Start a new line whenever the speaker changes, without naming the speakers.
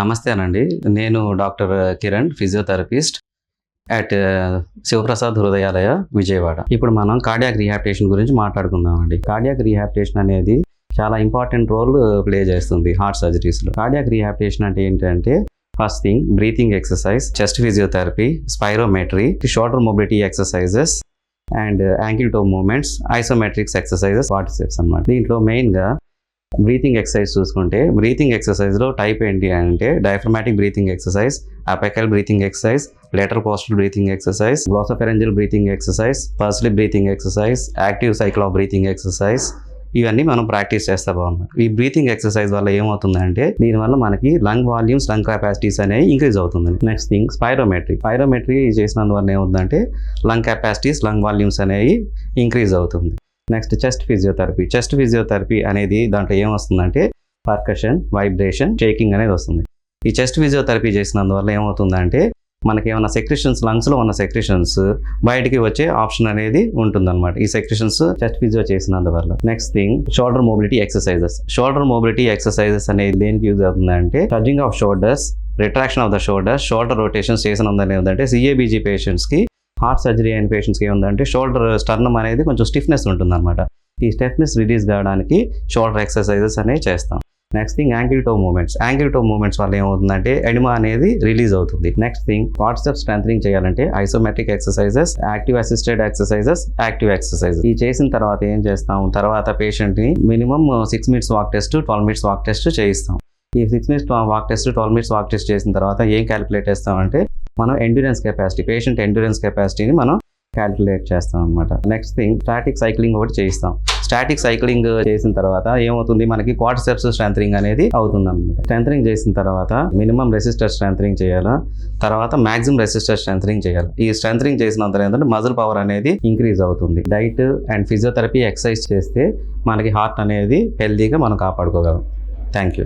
నమస్తేనండి నేను doctor Kiran physiotherapist at Shivaprasad Hrudayalaya Vijayawada. ఇప్పుడు మనం కార్డియాక్ రీహాబిటేషన్ గురించి మాట్లాడుకుందామండి. కార్డియాక్ రీహాబిటేషన్ అనేది చాలా ఇంపార్టెంట్ రోల్ ప్లే చేస్తుంది హార్ట్ సర్జరీస్లో కార్డియాక్ రీహాబిటేషన్ అంటే ఏంటంటే first thing breathing exercise chest physiotherapy spirometry shoulder mobility exercises and ankle toe movements isometrics exercises participates అన్నమాట. దీంట్లో మెయిన్గా బ్రీతింగ్ ఎక్సర్సైజ్ చూసుకుంటే బ్రీతింగ్ ఎక్సర్సైజ్లో టైప్ ఏంటి అంటే diaphragmatic breathing exercise apical breathing exercise lateral costal breathing exercise glossopharyngeal breathing exercise pursed lip breathing exercise active cycle of breathing exercise ఇవన్నీ మనం practice చేస్తే బాగున్నాం ఈ బ్రీతింగ్ ఎక్సర్సైజ్ వల్ల ఏమవుతుందంటే దీనివల్ల మనకి లంగ్ వాల్యూమ్స్ లంగ్ కెపాసిటీస్ అనేవి ఇంక్రీజ్ అవుతుంది. Next thing spirometry. స్పైరోమెట్రీ చేసినందువల్ల ఏమవుతుందంటే లంగ్ కెపాసిటీస్ లంగ్ వాల్యూమ్స్ అనేవి ఇంక్రీజ్ అవుతుంది. Next chest physiotherapy chest physiotherapy అనేది దాంట్లో ఏమొస్తుందంటే పర్కషన్ వైబ్రేషన్ షేకింగ్ అనేది వస్తుంది. ఈ చెస్ట్ ఫిజియోథెరపీ చేసినందువల్ల ఏమవుతుందంటే మనకి ఏమైనా సెక్రిషన్స్ లంగ్స్లో ఉన్న సెక్రిషన్స్ బయటికి వచ్చే ఆప్షన్ అనేది ఉంటుందన్నమాట. ఈ secretions chest physio చేసినందువల్ల. Next thing shoulder mobility exercises shoulder mobility exercises అనేది దేనికి యూజ్ అవుతుందంటే touching of shoulders retraction of the shoulder shoulder rotations చేసినందువల్ల ఏంటంటే సిఏబీజీ పేషెంట్స్కి హార్ట్ సర్జరీ అయిన పేషెంట్స్కి ఏముందంటే షోల్డర్ స్టర్నం అనేది కొంచెం స్టిఫ్నెస్ ఉంటుందన్నమాట. ఈ స్టిఫ్నెస్ రిలీజ్ కావడానికి షోల్డర్ ఎక్సర్సైజెస్ అనేవి చేస్తాం. Next thing ankle toe movements ankle toe movements వల్ల ఏమవుతుందంటే ఎడిమా అనేది రిలీజ్ అవుతుంది. నెక్స్ట్ థింగ్ వాట్సాప్ స్ట్రెంగ్ చేయాలంటే isometric exercises active assisted exercises active exercise ఈ చేసిన తర్వాత ఏం చేస్తాం? తర్వాత పేషెంట్ని minimum six minutes walk test twelve minutes walk test చేయిస్తాం. ఈ six minutes walk test twelve minutes walk test చేసిన తర్వాత ఏం క్యాలిక్యులేట్ చేస్తామంటే మనం ఎండ్యూరెన్స్ కెపాసిటీ పేషెంట్ ఎండ్యూరెన్స్ కెపాసిటీని మనం క్యాలిక్యులేట్ చేస్తాం అనమాట నెక్స్ట్ థింగ్ స్టాటిక్ సైక్లింగ్ ఒకటి చేయిస్తాం. స్టాటిక్ సైక్లింగ్ చేసిన తర్వాత ఏమవుతుంది? మనకి క్వాడ్సెప్స్ స్ట్రెంథరింగ్ అనేది అవుతుంది అనమాట స్ట్రెంథరింగ్ చేసిన తర్వాత మినిమం రెసిస్టర్ స్ట్రెంథరింగ్ చేయాలా? తర్వాత మాక్సిమం రెసిస్టర్ స్ట్రెంథరింగ్ చేయాలి? ఈ స్ట్రెంథరింగ్ చేసినంత ఏంటంటే మజిల్ పవర్ అనేది ఇంక్రీజ్ అవుతుంది. డైట్ అండ్ ఫిజియోథెరపీ ఎక్సర్సైజ్ చేస్తే మనకి హార్ట్ అనేది హెల్తీగా మనం కాపాడుకోగలం. Thank you